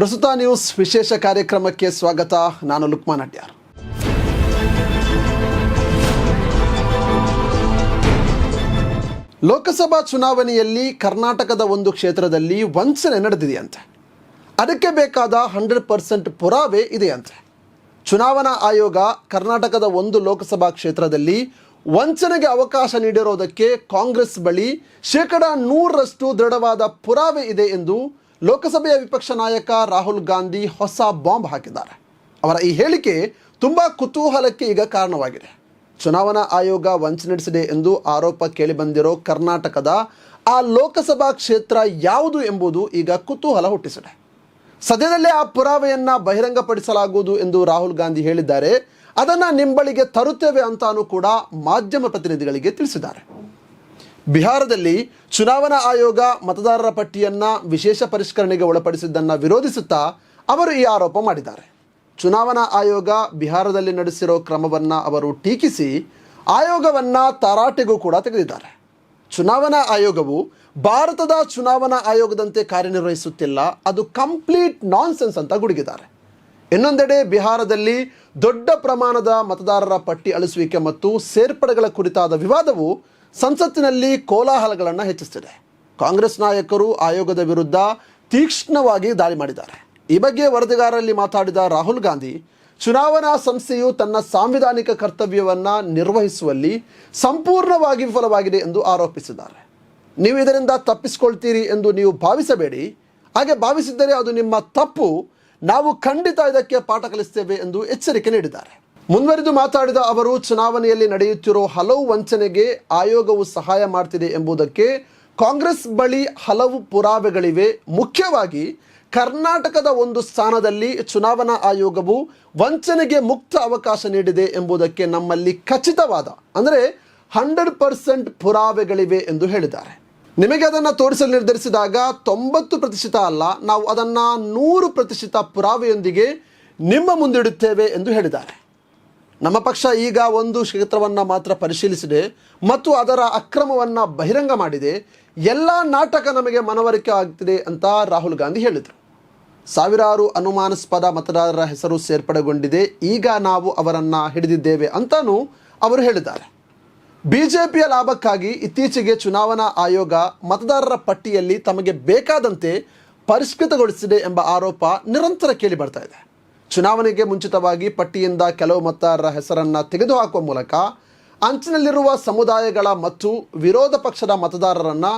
ಪ್ರಸ್ತುತ ನ್ಯೂಸ್ ವಿಶೇಷ ಕಾರ್ಯಕ್ರಮಕ್ಕೆ ಸ್ವಾಗತ. ನಾನು ಲುಕ್ಮಾನ್ ಅಡ್ಯಾರ್. ಲೋಕಸಭಾ ಚುನಾವಣೆಯಲ್ಲಿ ಕರ್ನಾಟಕದ ಒಂದು ಕ್ಷೇತ್ರದಲ್ಲಿ ವಂಚನೆ ನಡೆದಿದೆಯಂತೆ. ಅದಕ್ಕೆ ಬೇಕಾದ ಹಂಡ್ರೆಡ್ ಪರ್ಸೆಂಟ್ ಪುರಾವೆ ಇದೆಯಂತೆ. ಚುನಾವಣಾ ಆಯೋಗ ಕರ್ನಾಟಕದ ಒಂದು ಲೋಕಸಭಾ ಕ್ಷೇತ್ರದಲ್ಲಿ ವಂಚನೆಗೆ ಅವಕಾಶ ನೀಡಿರೋದಕ್ಕೆ ಕಾಂಗ್ರೆಸ್ ಬಳಿ ಶೇಕಡ ನೂರರಷ್ಟು ದೃಢವಾದ ಪುರಾವೆ ಇದೆ ಎಂದು ಲೋಕಸಭೆಯ ವಿಪಕ್ಷ ನಾಯಕ ರಾಹುಲ್ ಗಾಂಧಿ ಹೊಸ ಬಾಂಬ್ ಹಾಕಿದ್ದಾರೆ. ಅವರ ಈ ಹೇಳಿಕೆ ತುಂಬ ಕುತೂಹಲಕ್ಕೆ ಈಗ ಕಾರಣವಾಗಿದೆ. ಚುನಾವಣಾ ಆಯೋಗ ವಂಚನೆ ನಡೆಸಿದೆ ಎಂದು ಆರೋಪ ಕೇಳಿಬಂದಿರೋ ಕರ್ನಾಟಕದ ಆ ಲೋಕಸಭಾ ಕ್ಷೇತ್ರ ಯಾವುದು ಎಂಬುದು ಈಗ ಕುತೂಹಲ ಹುಟ್ಟಿಸಿದೆ. ಸದ್ಯದಲ್ಲೇ ಆ ಪುರಾವೆಯನ್ನು ಬಹಿರಂಗಪಡಿಸಲಾಗುವುದು ಎಂದು ರಾಹುಲ್ ಗಾಂಧಿ ಹೇಳಿದ್ದಾರೆ. ಅದನ್ನು ನಿಂಬಳಿಗೆ ತರುತ್ತೇವೆ ಅಂತಾನೂ ಕೂಡ ಮಾಧ್ಯಮ ಪ್ರತಿನಿಧಿಗಳಿಗೆ ತಿಳಿಸಿದ್ದಾರೆ. ಬಿಹಾರದಲ್ಲಿ ಚುನಾವಣಾ ಆಯೋಗ ಮತದಾರರ ಪಟ್ಟಿಯನ್ನು ವಿಶೇಷ ಪರಿಷ್ಕರಣೆಗೆ ಒಳಪಡಿಸಿದ್ದನ್ನು ವಿರೋಧಿಸುತ್ತಾ ಅವರು ಈ ಆರೋಪ ಮಾಡಿದ್ದಾರೆ. ಚುನಾವಣಾ ಆಯೋಗ ಬಿಹಾರದಲ್ಲಿ ನಡೆಸಿರೋ ಕ್ರಮವನ್ನು ಅವರು ಟೀಕಿಸಿ ಆಯೋಗವನ್ನು ತರಾಟೆಗೂ ಕೂಡ ತೆಗೆದಿದ್ದಾರೆ. ಚುನಾವಣಾ ಆಯೋಗವು ಭಾರತದ ಚುನಾವಣಾ ಆಯೋಗದಂತೆ ಕಾರ್ಯನಿರ್ವಹಿಸುತ್ತಿಲ್ಲ, ಅದು ಕಂಪ್ಲೀಟ್ ನಾನ್ಸೆನ್ಸ್ ಅಂತ ಗುಡುಗಿದ್ದಾರೆ. ಇನ್ನೊಂದೆಡೆ ಬಿಹಾರದಲ್ಲಿ ದೊಡ್ಡ ಪ್ರಮಾಣದ ಮತದಾರರ ಪಟ್ಟಿ ಅಳಿಸುವಿಕೆ ಮತ್ತು ಸೇರ್ಪಡೆಗಳ ಕುರಿತಾದ ವಿವಾದವು ಸಂಸತ್ತಿನಲ್ಲಿ ಕೋಲಾಹಲಗಳನ್ನು ಹೆಚ್ಚಿಸ್ತಿದೆ. ಕಾಂಗ್ರೆಸ್ ನಾಯಕರು ಆಯೋಗದ ವಿರುದ್ಧ ತೀಕ್ಷ್ಣವಾಗಿ ದಾಳಿ ಮಾಡಿದ್ದಾರೆ. ಈ ಬಗ್ಗೆ ವರದಿಗಾರರಲ್ಲಿ ಮಾತಾಡಿದ ರಾಹುಲ್ ಗಾಂಧಿ, ಚುನಾವಣಾ ಸಂಸ್ಥೆಯು ತನ್ನ ಸಾಂವಿಧಾನಿಕ ಕರ್ತವ್ಯವನ್ನು ನಿರ್ವಹಿಸುವಲ್ಲಿ ಸಂಪೂರ್ಣವಾಗಿ ವಿಫಲವಾಗಿದೆ ಎಂದು ಆರೋಪಿಸಿದ್ದಾರೆ. ನೀವು ಇದರಿಂದ ತಪ್ಪಿಸಿಕೊಳ್ತೀರಿ ಎಂದು ನೀವು ಭಾವಿಸಬೇಡಿ. ಹಾಗೆ ಭಾವಿಸಿದ್ದರೆ ಅದು ನಿಮ್ಮ ತಪ್ಪು. ನಾವು ಖಂಡಿತ ಇದಕ್ಕೆ ಪಾಠ ಕಲಿಸ್ತೇವೆ ಎಂದು ಎಚ್ಚರಿಕೆ ನೀಡಿದ್ದಾರೆ. ಮುಂದುವರಿದು ಮಾತಾಡಿದ ಅವರು, ಚುನಾವಣೆಯಲ್ಲಿ ನಡೆಯುತ್ತಿರೋ ಹಲವು ವಂಚನೆಗೆ ಆಯೋಗವು ಸಹಾಯ ಮಾಡ್ತಿದೆ ಎಂಬುದಕ್ಕೆ ಕಾಂಗ್ರೆಸ್ ಬಳಿ ಹಲವು ಪುರಾವೆಗಳಿವೆ. ಮುಖ್ಯವಾಗಿ, ಕರ್ನಾಟಕದ ಒಂದು ಸ್ಥಾನದಲ್ಲಿ ಚುನಾವಣಾ ಆಯೋಗವು ವಂಚನೆಗೆ ಮುಕ್ತ ಅವಕಾಶ ನೀಡಿದೆ ಎಂಬುದಕ್ಕೆ ನಮ್ಮಲ್ಲಿ ಖಚಿತವಾದ, ಅಂದರೆ ಹಂಡ್ರೆಡ್ ಪರ್ಸೆಂಟ್ ಪುರಾವೆಗಳಿವೆ ಎಂದು ಹೇಳಿದ್ದಾರೆ. ನಿಮಗೆ ಅದನ್ನು ತೋರಿಸಲು ನಿರ್ಧರಿಸಿದಾಗ ತೊಂಬತ್ತು ಪ್ರತಿಶತ ಅಲ್ಲ, ನಾವು ಅದನ್ನು ನೂರು ಪ್ರತಿಶತ ಪುರಾವೆಯೊಂದಿಗೆ ನಿಮ್ಮ ಮುಂದಿಡುತ್ತೇವೆ ಎಂದು ಹೇಳಿದ್ದಾರೆ. ನಮ್ಮ ಪಕ್ಷ ಈಗ ಒಂದು ಕ್ಷೇತ್ರವನ್ನು ಮಾತ್ರ ಪರಿಶೀಲಿಸಿದೆ ಮತ್ತು ಅದರ ಅಕ್ರಮವನ್ನು ಬಹಿರಂಗ ಮಾಡಿದೆ. ಎಲ್ಲ ನಾಟಕ ನಮಗೆ ಮನವರಿಕೆ ಆಗ್ತಿದೆ ಅಂತ ರಾಹುಲ್ ಗಾಂಧಿ ಹೇಳಿದರು. ಸಾವಿರಾರು ಅನುಮಾನಾಸ್ಪದ ಮತದಾರರ ಹೆಸರು ಸೇರ್ಪಡೆಗೊಂಡಿದೆ. ಈಗ ನಾವು ಅವರನ್ನು ಹಿಡಿದಿದ್ದೇವೆ ಅಂತಲೂ ಅವರು ಹೇಳಿದ್ದಾರೆ. ಬಿಜೆಪಿಯ ಲಾಭಕ್ಕಾಗಿ ಇತ್ತೀಚೆಗೆ ಚುನಾವಣಾ ಆಯೋಗ ಮತದಾರರ ಪಟ್ಟಿಯಲ್ಲಿ ತಮಗೆ ಬೇಕಾದಂತೆ ಪರಿಷ್ಕೃತಗೊಳಿಸಿದೆ ಎಂಬ ಆರೋಪ ನಿರಂತರ ಕೇಳಿ ಬರ್ತಾ ಇದೆ. ಚುನಾವಣೆಗೆ ಮುಂಚಿತವಾಗಿ ಪಟ್ಟಿಯಿಂದ ಕೆಲವು ಮತದಾರರ ಹೆಸರನ್ನು ತೆಗೆದುಹಾಕುವ ಮೂಲಕ ಅಂಚಿನಲ್ಲಿರುವ ಸಮುದಾಯಗಳ ಮತ್ತು ವಿರೋಧ ಪಕ್ಷದ ಮತದಾರರನ್ನು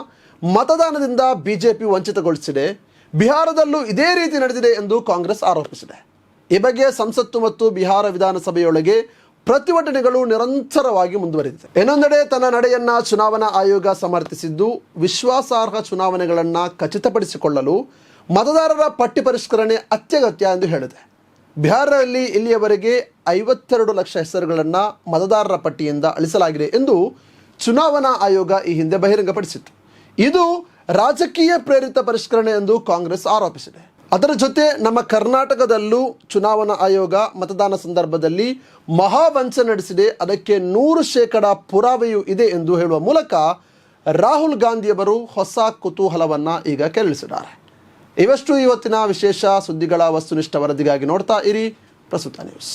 ಮತದಾನದಿಂದ ಬಿಜೆಪಿ ವಂಚಿತಗೊಳಿಸಿದೆ. ಬಿಹಾರದಲ್ಲೂ ಇದೇ ರೀತಿ ನಡೆದಿದೆ ಎಂದು ಕಾಂಗ್ರೆಸ್ ಆರೋಪಿಸಿದೆ. ಈ ಬಗ್ಗೆ ಸಂಸತ್ತು ಮತ್ತು ಬಿಹಾರ ವಿಧಾನಸಭೆಯೊಳಗೆ ಪ್ರತಿಭಟನೆಗಳು ನಿರಂತರವಾಗಿ ಮುಂದುವರೆದಿದೆ. ಇನ್ನೊಂದೆಡೆ ತನ್ನ ನಡೆಯನ್ನ ಚುನಾವಣಾ ಆಯೋಗ ಸಮರ್ಥಿಸಿದ್ದು, ವಿಶ್ವಾಸಾರ್ಹ ಚುನಾವಣೆಗಳನ್ನು ಖಚಿತಪಡಿಸಿಕೊಳ್ಳಲು ಮತದಾರರ ಪಟ್ಟಿ ಪರಿಷ್ಕರಣೆ ಅತ್ಯಗತ್ಯ ಎಂದು ಹೇಳಿದೆ. ಬಿಹಾರದಲ್ಲಿ ಇಲ್ಲಿಯವರೆಗೆ ಐವತ್ತೆರಡು ಲಕ್ಷ ಹೆಸರುಗಳನ್ನು ಮತದಾರರ ಪಟ್ಟಿಯಿಂದ ಅಳಿಸಲಾಗಿದೆ ಎಂದು ಚುನಾವಣಾ ಆಯೋಗ ಈ ಹಿಂದೆ ಬಹಿರಂಗಪಡಿಸಿತ್ತು. ಇದು ರಾಜಕೀಯ ಪ್ರೇರಿತ ಪರಿಷ್ಕರಣೆ ಎಂದು ಕಾಂಗ್ರೆಸ್ ಆರೋಪಿಸಿದೆ. ಅದರ ಜೊತೆ ನಮ್ಮ ಕರ್ನಾಟಕದಲ್ಲೂ ಚುನಾವಣಾ ಆಯೋಗ ಮತದಾನ ಸಂದರ್ಭದಲ್ಲಿ ಮಹಾವಂಚನೆ ನಡೆಸಿದೆ. ಅದಕ್ಕೆ ನೂರು ಶೇಕಡ ಪುರಾವೆಯೂ ಇದೆ ಎಂದು ಹೇಳುವ ಮೂಲಕ ರಾಹುಲ್ ಗಾಂಧಿಯವರು ಹೊಸ ಕುತೂಹಲವನ್ನು ಈಗ ಕೆರಳಿಸಿದ್ದಾರೆ. ಇವಷ್ಟು ಇವತ್ತಿನ ವಿಶೇಷ ಸುದ್ದಿಗಳ ವಸ್ತುನಿಷ್ಠ ವರದಿಗಾಗಿ ನೋಡ್ತಾ ಇರಿ ಪ್ರಸ್ತುತ ನ್ಯೂಸ್